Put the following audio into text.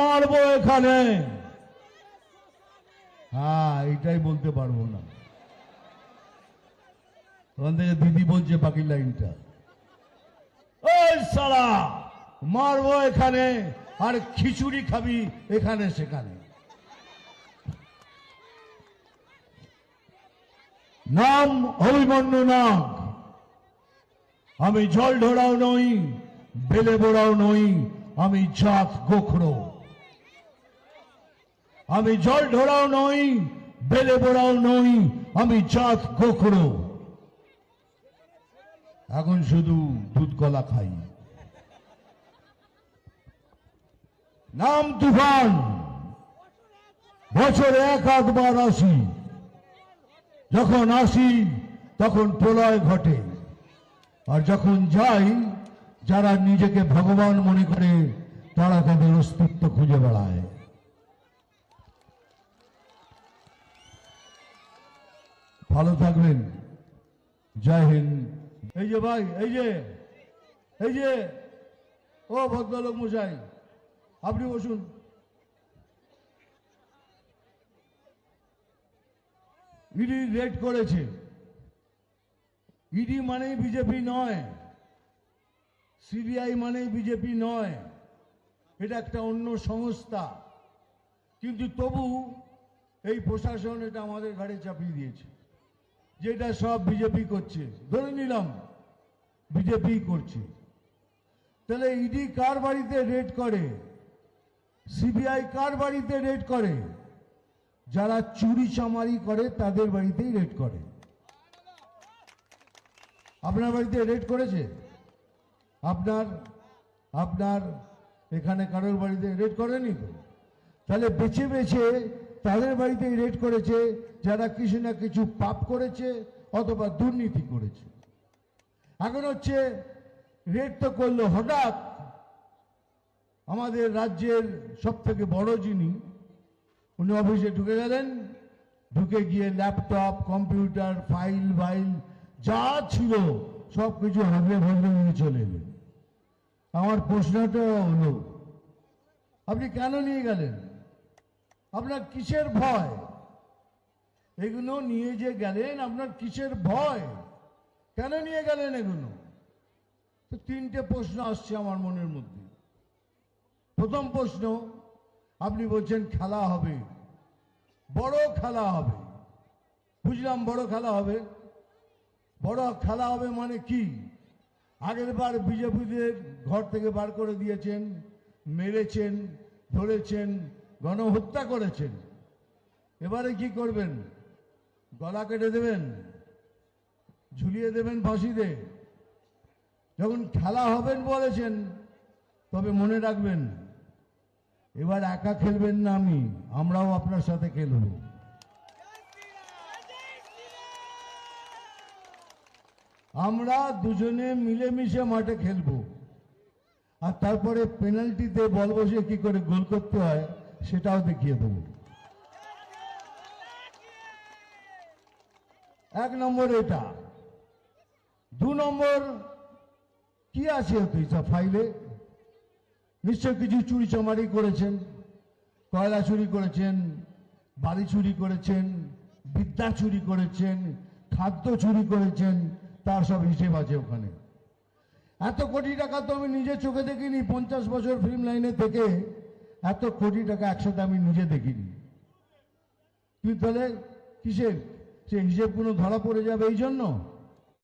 মারবো এখানে। হ্যাঁ এটাই বলতে পারব না। ওখান থেকে দিদি বলছে বাকি লাইনটা। মারবো এখানে আর খিচুড়ি খাবি এখানে সেখানে। নাম অভিমন্যু নাগ। আমি জল ঢোড়াও নই, বেলে বোড়াও নই, আমি জাত গোখরো। আমি জল ঢোড়াও নই, বেলে বোড়াও নই, আমি জাত গোখরো। এখন শুধু দুধ কলা খাই। নাম তুফান। বছরে এক আধবার আসি। যখন আসি, তখন প্রলয় ঘটে। আর যখন যাই যারা নিজেকে ভগবান মনে করে, তারা তাদের অস্তিত্ব খুঁজে বেড়ায়। ভালো থাকবেন। জয় হিন্দ। এই যে ভাই, এই যে এই যে, ও ভদ্রলোক মশাই, আপনি বসুন। ইডি রেড করেছে। ইডি মানেই বিজেপি নয় সিবিআই মানেই বিজেপি নয়, এটা একটা অন্য সংস্থা। কিন্তু তবু এই প্রশাসন এটা আমাদের ঘাড়ে চাপিয়ে দিয়েছে যেটা সব বিজেপি করছে। ধরে নিলাম, বিজেপি করছে। তাহলে ইডি কার বাড়িতে রেড করে? সিবিআই কার বাড়িতে রেড করে? যারা চুরি চামারি করে, তাদের বাড়িতেই রেড করে। আপনার বাড়িতে রেড করেছে? আপনার আপনার এখানে কারোর বাড়িতে রেড করেনি তো? তাহলে বেছে বেছে তাদের বাড়িতেই রেড করেছে, যারা কিছু না কিছু পাপ করেছে অথবা দুর্নীতি করেছে। এখন হচ্ছে রেড তো করল হঠাৎ আমাদের রাজ্যের সব থেকে বড় যিনি, উনি অফিসে ঢুকে গেলেন, ঢুকে গিয়ে ল্যাপটপ কম্পিউটার ফাইল ফাইল যা ছিল সব কিছু হাবড়ে ভাবড়ে নিয়ে চলে এলেন আমার প্রশ্নটা হলো, আপনি কেন নিয়ে গেলেন? আপনার কিসের ভয়? এগুলো নিয়ে যে গেলেন, আপনার কিসের ভয়? কেন নিয়ে গেলেন এগুলো? তো তিনটে প্রশ্ন আসছে আমার মনের মধ্যে। প্রথম প্রশ্ন, আপনি বলছেন খেলা হবে। বড় খেলা হবে। বুঝলাম বড় খেলা হবে। বড় খেলা হবে মানে কি? আগের বার বিজেপিদের ঘর থেকে বার করে দিয়েছেন, মেরেছেন, ধরেছেন, গণহত্যা করেছেন। এবারে কি করবেন? গলা কেটে দেবেন? ঝুলিয়ে দেবেন ফাঁসিতে? যখন খেলা হবেন বলেছেন, তবে মনে রাখবেন, এবার একা খেলবেন না আমি, আমরাও আপনার সাথে খেলব। আমরা দুজনে মিলেমিশে মাঠে খেলব। আর তারপরে পেনাল্টিতে বল বসে কি করে গোল করতে হয় সেটাও দেখিয়ে দেবো। এক নম্বর এটা। দু নম্বর, কি আছে তুই ফাইলে নিশ্চয় কিছু চুরি চামারি করেছেন, কয়লা চুরি করেছেন বাড়ি চুরি করেছেন, বিদ্যা চুরি করেছেন, খাদ্য চুরি করেছেন তার সব হিসেব আছে ওখানে। এত কোটি টাকা তো আমি নিজে চোখে দেখিনি, পঞ্চাশ বছর ফিল্ম লাইনে থেকে এত কোটি টাকা একসাথে আমি নিজে দেখিনি। তুই তাহলে কিসের? সে কোনো ধরা পড়ে যাবে এই জন্য?